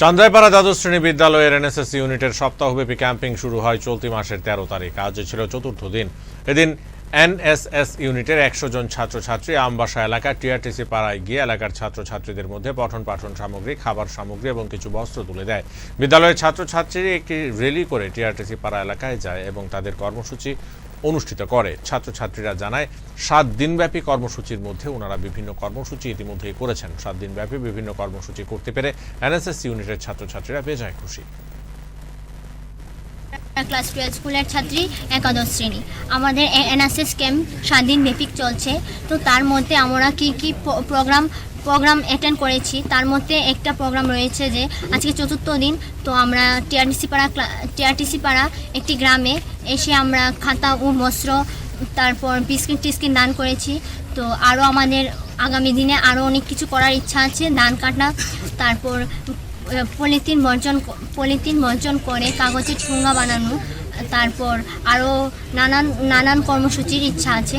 চান্দাইপাড়া দ্বাদশ শ্রেণি বিদ্যালয়ের এনএসএস ইউনিটের সপ্তাহব্যাপী ক্যাম্পিং শুরু হয় চলতি মাসের তেরো তারিখ। আজ ছিল চতুর্থ দিন। এদিন এনএসএস ইউনিটের একশো জন ছাত্রছাত্রী আমবাসা এলাকার টিআরটিসি পাড়ায় গিয়ে এলাকার ছাত্রছাত্রীদের মধ্যে পঠন পাঠন সামগ্রী, খাবার সামগ্রী এবং কিছু বস্ত্র তুলে দেয়। বিদ্যালয়ের ছাত্রছাত্রীরা একটি র্যালি করে টিআরটিসি পাড়া এলাকায় যায় এবং তাদের কর্মসূচি অনুষ্ঠিত করে। ছাত্রছাত্রীরা জানায়, সাত দিনব্যাপী কর্মসূচির মধ্যে ওনারা বিভিন্ন কর্মসূচি ইতিমধ্যেই করেছেন। সাত দিনব্যাপী বিভিন্ন কর্মসূচি করতে পেরে এনএসএস ইউনিটের ছাত্রছাত্রীরা বেজায় খুশি। ক্লাস টুয়েলভ স্কুলের ছাত্রী, একাদশ শ্রেণি। আমাদের এনএসএস ক্যাম্প সাত দিন ব্যাপী চলছে। তো তার মধ্যে আমরা কি কি প্রোগ্রাম প্রোগ্রাম অ্যাটেন্ড করেছি। তার মধ্যে একটা প্রোগ্রাম রয়েছে যে, আজকে চতুর্থ দিন, তো আমরা টিআরটিসি পাড়া টিআরটিসি পাড়া একটি গ্রামে এসে আমরা খাতা ও বস্ত্র, তারপর বিস্কিট টিস্কিট দান করেছি। তো আরও আমাদের আগামী দিনে আরও অনেক কিছু করার ইচ্ছা আছে, ধান কাটা, তারপর পলিথিন বর্জন পলিথিন বর্জন করে কাগজের ঠোঙা বানানো, তারপর আরও নানান নানান কর্মসূচির ইচ্ছা আছে।